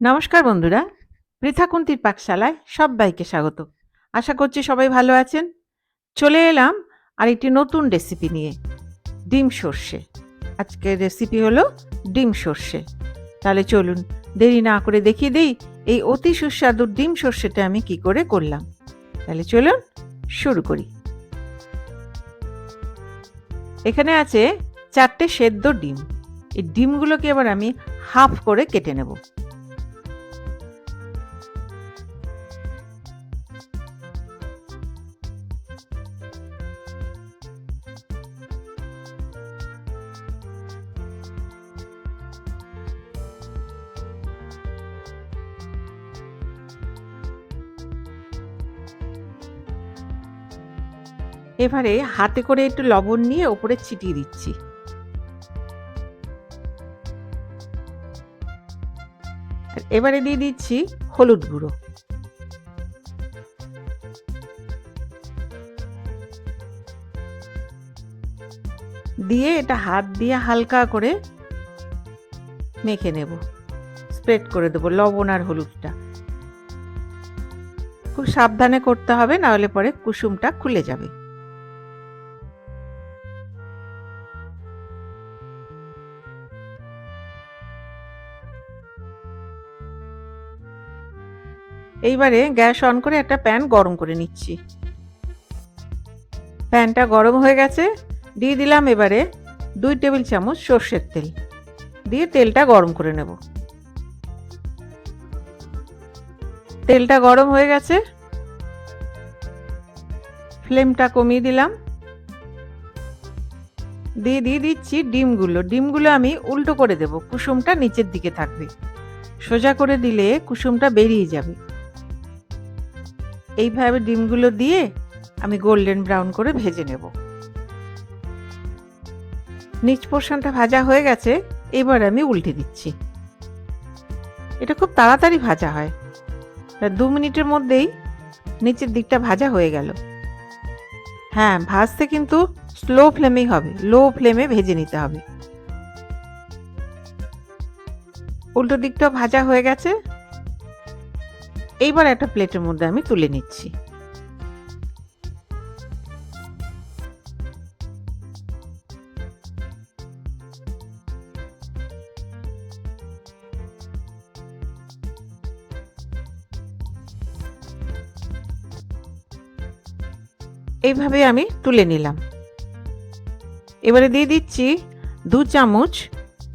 নমস্কার বন্ধুরা পৃথাকুন্তির পাকশালায় সবাইকে স্বাগত। আশা করছি সবাই ভালো আছেন। চলে এলাম আর একটি নতুন রেসিপি নিয়ে, ডিম সর্ষে। আজকের রেসিপি হলো ডিম সর্ষে। তাহলে চলুন, দেরি না করে দেখিয়ে দিই এই অতি সুস্বাদু ডিম সর্ষেটা আমি কি করে করলাম। তাহলে চলুন শুরু করি। এখানে আছে চারটে সেদ্ধ ডিম। এই ডিমগুলোকে এবার আমি হাফ করে কেটে নেব। এবারে হাতে করে একটু লবণ নিয়ে ওপরে ছিটিয়ে দিচ্ছি। এবারে দিয়ে দিচ্ছি হলুদ গুঁড়ো। দিয়ে এটা হাত দিয়ে হালকা করে মেখে নেব। স্প্রেড করে দেবো লবণ আর হলুদটা। খুব সাবধানে করতে হবে না হলে পরে কুসুমটা খুলে যাবে। এইবারে গ্যাস অন করে একটা প্যান গরম করে নিচ্ছি। প্যানটা গরম হয়ে গেছে, দিয়ে দিলাম এবারে দুই টেবিল চামচ সর্ষের তেল। দিয়ে তেলটা গরম করে নেব। তেলটা গরম হয়ে গেছে। ফ্লেমটা কমিয়ে দিলাম। দিয়ে দিয়ে দিচ্ছি ডিমগুলো। ডিমগুলো আমি উল্টো করে দেব। কুসুমটা নিচের দিকে থাকবে। সোজা করে দিলে কুসুমটা বেরিয়ে যাবে। এইভাবে ডিমগুলো দিয়ে আমি গোল্ডেন ব্রাউন করে ভেজে নেব। নিচ পোর্শনটা ভাজা হয়ে গেছে, এবার আমি উল্টে দিচ্ছি। এটা খুব তাড়াতাড়ি ভাজা হয়। দু মিনিটের মধ্যেই নিচের দিকটা ভাজা হয়ে গেল। হ্যাঁ ভাজতে কিন্তু স্লো ফ্লেমেই হবে লো ফ্লেমে ভেজে নিতে হবে। উল্টো দিকটাও ভাজা হয়ে গেছে এইবার একটা প্লেটের মধ্যে আমি তুলে নিচ্ছি। এইভাবে আমি তুলে নিলাম। এবারে দিয়ে দিচ্ছি দু চামচ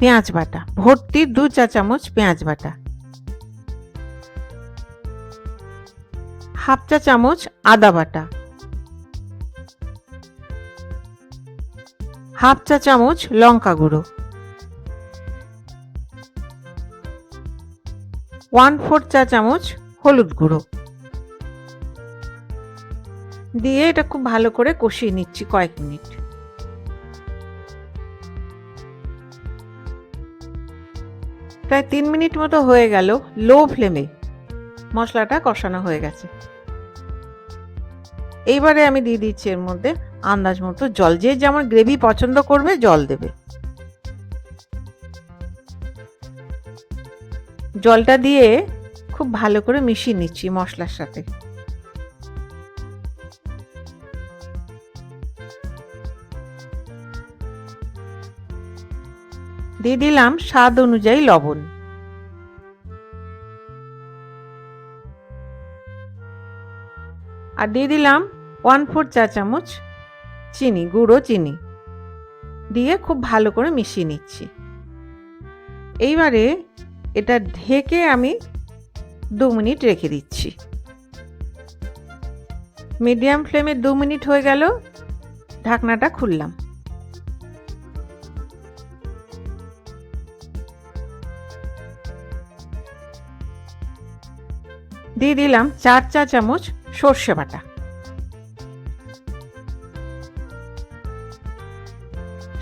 পেঁয়াজ বাটা, ভর্তি দু চা চামচ পেঁয়াজ বাটা। হাফ চা চামচ আদা বাটা। হাফ চা চামচ লঙ্কা গুঁড়ো। ওয়ান ফোর চা চামচ হলুদ গুঁড়ো। দিয়ে এটা খুব ভালো করে কষিয়ে নিচ্ছি কয়েক মিনিট। প্রায় তিন মিনিট মতো হয়ে গেল লো ফ্লেমে মশলাটা কষানো হয়ে গেছে। এইবারে আমি দিয়ে দিচ্ছি এর মধ্যে আন্দাজ মতো জল। যে যেমন গ্রেভি পছন্দ করবে, জল দেবে। জলটা দিয়ে খুব ভালো করে মিশিয়ে নিচ্ছি মশলার সাথে। দিয়ে দিলাম স্বাদ অনুযায়ী লবণ। আর দিয়ে দিলাম ওয়ান ফোর চা চামচ চিনি, গুঁড়ো চিনি দিয়ে খুব ভালো করে মিশিয়ে নিচ্ছি। এইবারে এটা ঢেকে আমি দু মিনিট রেখে দিচ্ছি। মিডিয়াম ফ্লেমে দু মিনিট হয়ে গেল, ঢাকনাটা খুললাম। দিয়ে দিলাম চার চা চামচ সর্ষে বাটা।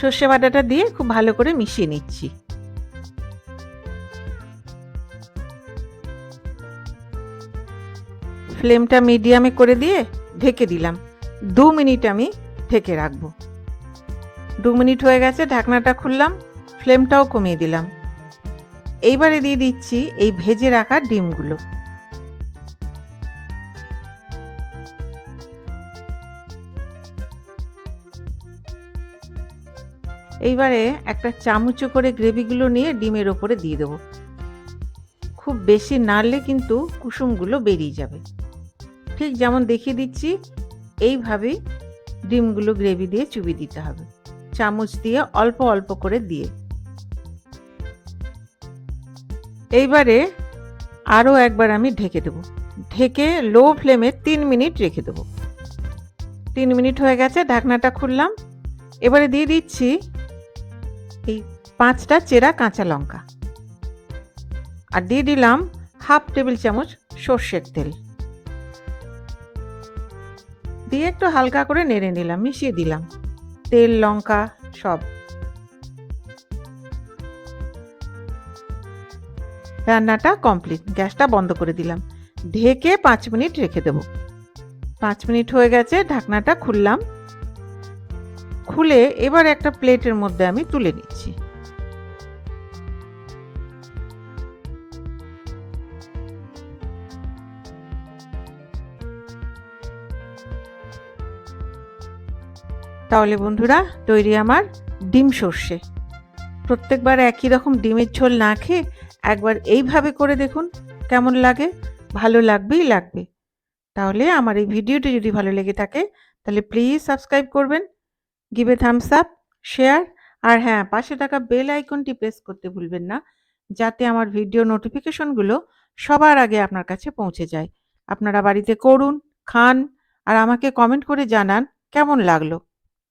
সর্ষে বাটাটা দিয়ে খুব ভালো করে মিশিয়ে নিচ্ছি। ফ্লেমটা মিডিয়ামে করে দিয়ে ঢেকে দিলাম। দু মিনিট আমি ঢেকে রাখব। দু মিনিট হয়ে গেছে, ঢাকনাটা খুললাম, ফ্লেমটাও কমিয়ে দিলাম। এইবারে দিয়ে দিচ্ছি এই ভেজে রাখা ডিমগুলো। এইবারে একটা চামচো করে গ্রেভিগুলো নিয়ে ডিমের ওপরে দিয়ে দেবো। খুব বেশি নাড়লে কিন্তু কুসুমগুলো বেরিয়ে যাবে। ঠিক যেমন দেখিয়ে দিচ্ছি, এইভাবেই ডিমগুলো গ্রেভি দিয়ে চুবি দিতে হবে। চামচ দিয়ে অল্প অল্প করে দিয়ে। এইবারে আরও একবার আমি ঢেকে দেবো। ঢেকে লো ফ্লেমে তিন মিনিট রেখে দেবো। তিন মিনিট হয়ে গেছে, ঢাকনাটা খুললাম। এবারে দিয়ে দিচ্ছি পাঁচটা চেরা কাঁচা লঙ্কা। আর দিয়ে দিলাম হাফ টেবিল চামচ সর্ষের তেল। দিয়ে একটু হালকা করে নেড়ে নিলাম, মিশিয়ে দিলাম। তেল, লঙ্কা সব। রান্নাটা কমপ্লিট, গ্যাসটা বন্ধ করে দিলাম। ঢেকে পাঁচ মিনিট রেখে দেব। পাঁচ মিনিট হয়ে গেছে, ঢাকনাটা খুললাম। খুলে এবার একটা প্লেটের মধ্যে আমি তুলে নিচ্ছি। তাহলে বন্ধুরা, তৈরি আমার ডিম সর্ষে। প্রত্যেকবার একই রকম ডিমের ঝোল না খেয়ে একবার এইভাবে করে দেখুন, কেমন লাগে? ভালো লাগবেই লাগবে। তাহলে আমার এই ভিডিওটি যদি ভালো লেগে থাকে, তাহলে প্লিজ সাবস্ক্রাইব করবেন give a thumbs up share আর হ্যাঁ পাশে থাকা বেল আইকনটি প্রেস করতে ভুলবেন না, যাতে আমার ভিডিও নোটিফিকেশনগুলো সবার আগে আপনার কাছে পৌঁছে যায়। আপনারা বাড়িতে করুন, খান, আর আমাকে কমেন্ট করে জানান কেমন লাগল।